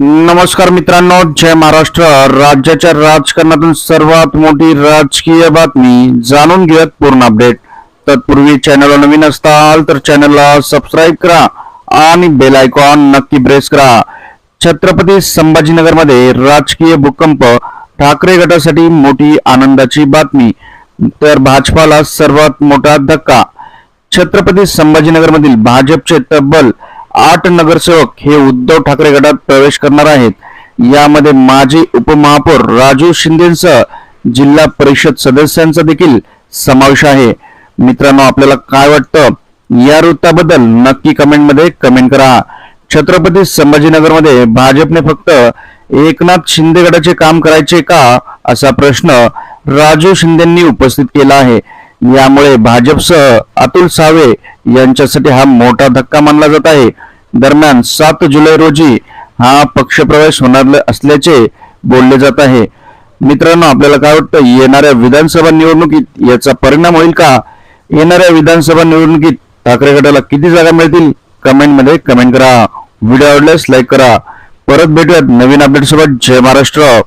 नमस्कार मित्रांनो जय महाराष्ट्र. राज्याच्या राजकारणातून सर्वात मोठी राजकीय बातमी जाणून घेऊयात पूर्ण अपडेट तत्पूर्वी चॅनलला नवीन असताल तर चॅनलला सबस्क्राईब करा आणि बेल आयकॉन नक्की प्रेस करा. छत्रपती संभाजीनगरमध्ये राजकीय भूकंप ठाकरे गटासाठी मोठी आनंदाची बातमी. तर भाजपाला सर्वात मोठा धक्का. छत्रपती संभाजीनगरमधील भाजपचे तब्बल आठ नगरसेवक हे उद्धव ठाकरे गटात प्रवेश करणार आहेत. यामध्ये माजी उपमहापौर राजू शिंदेसह जिल्हा परिषद सदस्यांचा देखील समावेश आहे. मित्रांनो आपल्याला काय वाटतं? या वृत्ताबद्दल नक्की कमेंटमध्ये कमेंट करा. छत्रपती संभाजीनगरमध्ये भाजपने फक्त एकनाथ शिंदे गटाचे काम करायचे का? असा प्रश्न राजू शिंदेंनी उपस्थित केला आहे. यामुळे भाजपसह अतुल सावे यांच्यासाठी हा मोठा धक्का मानला जात आहे. दरम्यान सात जुलै रोजी हा पक्षप्रवेश होणार असल्याचे बोलले जात आहे. मित्रांनो आपल्याला काय वाटतं? येणाऱ्या विधानसभा निवडणुकीत याचा परिणाम होईल का? येणाऱ्या विधानसभा निवडणुकीत ठाकरे गटाला किती जागा मिळतील? कमेंटमध्ये कमेंट करा. व्हिडिओ आवडल्यास लाईक करा. परत भेटूयात नवीन अपडेट सोबत. जय महाराष्ट्र.